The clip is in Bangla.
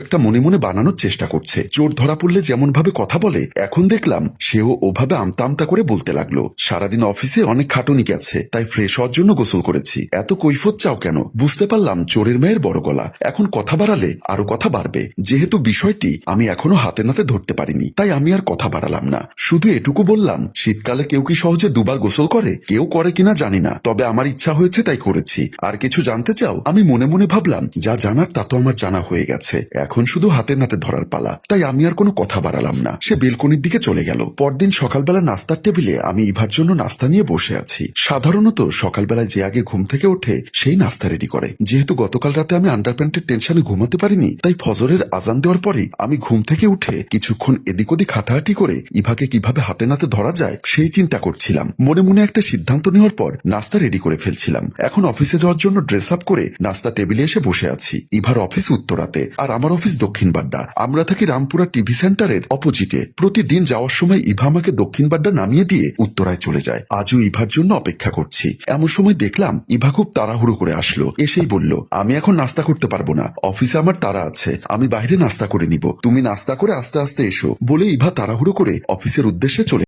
একটা মনে মনে বানানোর চেষ্টা করছে। চোর ধরা পড়লে যেমন ভাবে কথা বলে, এখন দেখলাম সেও ওভাবে আমতা আমতা করে বলতে লাগল। সারাদিন অফিসে অনেক খাটুনি গেছে, তাই ফ্রেশ হওয়ার জন্য গোসল করেছি। এত কৈফত চাও কেন? বুঝতে পারলাম চোরের মেয়ের বড় গলা। এখন কথা বাড়ালে আরও কথা বাড়বে। যেহেতু বিষয়টি আমি এখনও হাতে নাতে ধরতে পারিনি, তাই আমি আর কথা বাড়ালাম না। শুধু এটুকু বললাম, শীতকালে কেউ কি সহজে দুবার গোসল করে? কেউ করে কিনা জানি না। তবে আমার ইচ্ছা হয়েছে তাই করেছি। আর কিছু জানতে চাও? আমি মনে মনে ভাবলাম, যা জানার তা তো আমার জানা হয়ে গেছে। এখন শুধু হাতে নাতে ধরার পালা। তাই আমি আর কোনো কথা বাড়ালাম না। সে বেলকনির দিকে চলে গেল। পরদিন সকালবেলা নাস্তার টেবিলে আমি ইভার জন্য নাস্তা নিয়ে বসে আছি। সাধারণত সকালবেলায় যে আগে ঘুম থেকে ওঠে, সেই নাস্তা রেডি করে। যেহেতু গতকাল রাতে আমি আন্ডারপ্যান্টের টেনশনে ঘুমাতে পারিনি, তাই ফজরের আজান দেওয়ার পরে আমি ঘুম থেকে উঠে কিছুক্ষণ এদিক ওদিক হাঁটাহাঁটি করে ইভাকে কীভাবে হাতে নাতে ধরা যায়, সেই চিন্তা করছিলাম। মনে মনে একটা সিদ্ধান্ত নেওয়ার পর নাস্তা রেডি করে ফেলছিলাম। এখন অফিসে যাওয়ার জন্য ড্রেস আপ করে নাস্তা টেবিলে এসে বসে আছি। ইভার অফিস উত্তরাতে। আর আমার অফিস দক্ষিণ বাড্ডা। আমরা থাকি রামপুরা টিভি সেন্টারের অপোজিটে। প্রতিদিন যাওয়ার সময় ইভা আমাকে দক্ষিণ বাড্ডা নামিয়ে দিয়ে উত্তরায় চলে যায়। আজও ইভার জন্য অপেক্ষা করছি। এমন সময় দেখলাম ইভা খুব তাড়াহুড়ো করে আসলো। এসেই বলল, আমি এখন নাস্তা করতে পারব না। অফিসে আমার তাড়া আছে। আমি বাইরে নাস্তা করে নিব। তুমি নাস্তা করে আস্তে আস্তে এসো। বলে ইভা তাড়াহুড়ো করে অফিসের উদ্দেশ্যে চলে